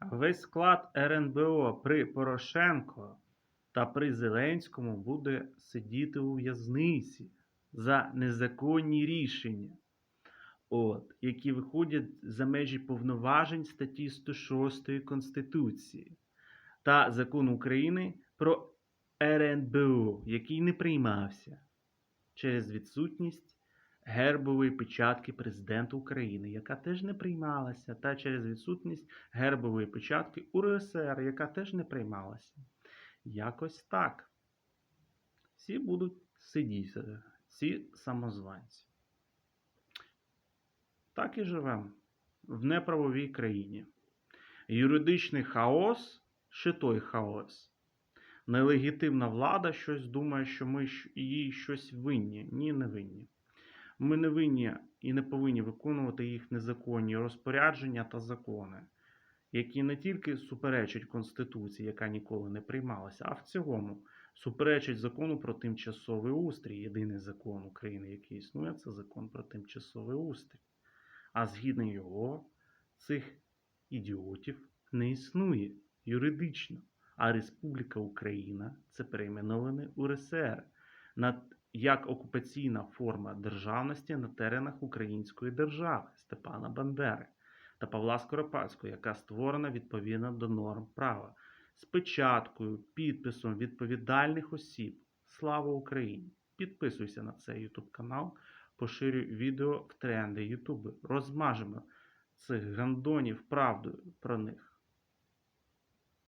Весь склад РНБО при Порошенко та при Зеленському буде сидіти у в'язниці за незаконні рішення, от, які виходять за межі повноважень статті 106 Конституції та закону України про РНБО, який не приймався через відсутність гербової печатки президента України, яка теж не приймалася, та через відсутність гербової печатки УРСР, яка теж не приймалася. Якось так. Всі будуть сидіти, ці самозванці. Так і живемо в неправовій країні. Юридичний хаос, ще той хаос. Нелегітимна влада щось думає, що ми їй щось винні. Ні, не винні. Ми не винні і не повинні виконувати їх незаконні розпорядження та закони, які не тільки суперечать Конституції, яка ніколи не приймалася, а в цілому суперечать закону про тимчасовий устрій. Єдиний закон України, який існує, це закон про тимчасовий устрій. А згідно його, цих ідіотів не існує юридично. А Республіка Україна це перейменований УРСР як окупаційна форма державності на теренах Української держави Степана Бандери та Павла Скоропадського, яка створена відповідно до норм права, з печаткою, підписом відповідальних осіб. Слава Україні! Підписуйся на цей YouTube канал, поширюй відео в тренди YouTube. Розмажемо цих гандонів правдою про них.